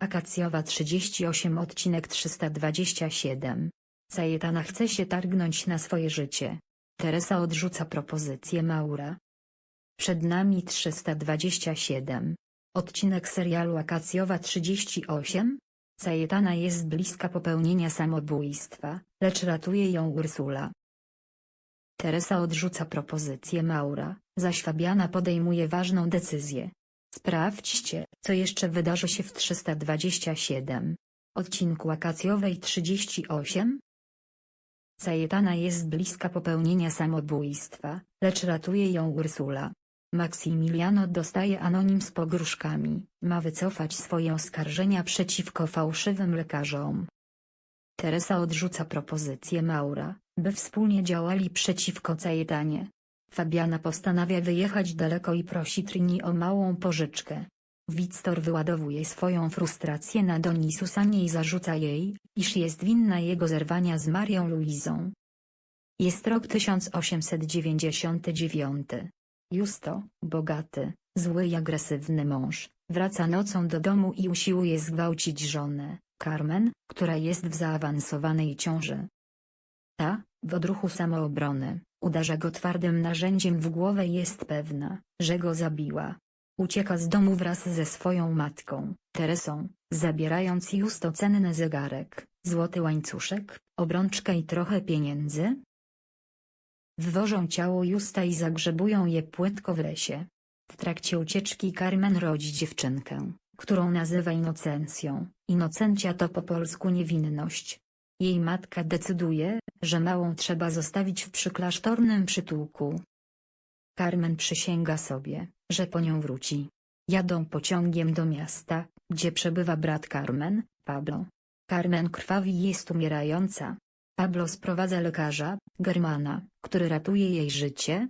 Akacjowa 38 odcinek 327. Cajetana chce się targnąć na swoje życie. Teresa odrzuca propozycję Maura. Przed nami 327. Odcinek serialu Akacjowa 38. Cajetana jest bliska popełnienia samobójstwa, lecz ratuje ją Ursula. Teresa odrzuca propozycję Maura, zaś Fabiana podejmuje ważną decyzję. Sprawdźcie, co jeszcze wydarzy się w 327. Odcinku Akacjowej 38. Cajetana jest bliska popełnienia samobójstwa, lecz ratuje ją Ursula. Maksymiliano dostaje anonim z pogróżkami, ma wycofać swoje oskarżenia przeciwko fałszywym lekarzom. Teresa odrzuca propozycję Maura, by wspólnie działali przeciwko Cajetanie. Fabiana postanawia wyjechać daleko i prosi Trini o małą pożyczkę. Wictor wyładowuje swoją frustrację na Doni Susanie i zarzuca jej, iż jest winna jego zerwania z Marią Luizą. Jest rok 1899. Justo, bogaty, zły i agresywny mąż, wraca nocą do domu i usiłuje zgwałcić żonę, Carmen, która jest w zaawansowanej ciąży. Ta, w odruchu samoobrony, uderza go twardym narzędziem w głowę i jest pewna, że go zabiła. Ucieka z domu wraz ze swoją matką, Teresą, zabierając Justo cenny zegarek, złoty łańcuszek, obrączkę i trochę pieniędzy. Wwożą ciało Justa i zagrzebują je płytko w lesie. W trakcie ucieczki Carmen rodzi dziewczynkę, którą nazywa Inocencją. Inocencja to po polsku niewinność. Jej matka decyduje, że małą trzeba zostawić w przyklasztornym przytułku. Carmen przysięga sobie, że po nią wróci. Jadą pociągiem do miasta, gdzie przebywa brat Carmen, Pablo. Carmen krwawi jest umierająca. Pablo sprowadza lekarza, Germana, który ratuje jej życie.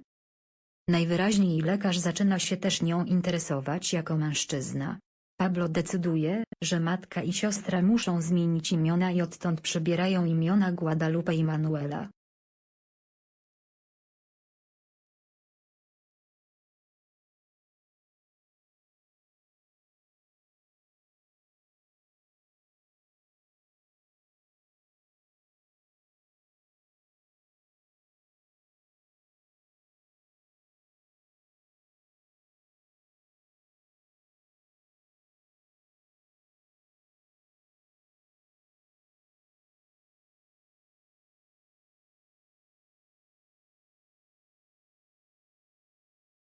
Najwyraźniej lekarz zaczyna się też nią interesować jako mężczyzna. Pablo decyduje, że matka i siostra muszą zmienić imiona i odtąd przybierają imiona Guadalupe i Manuela.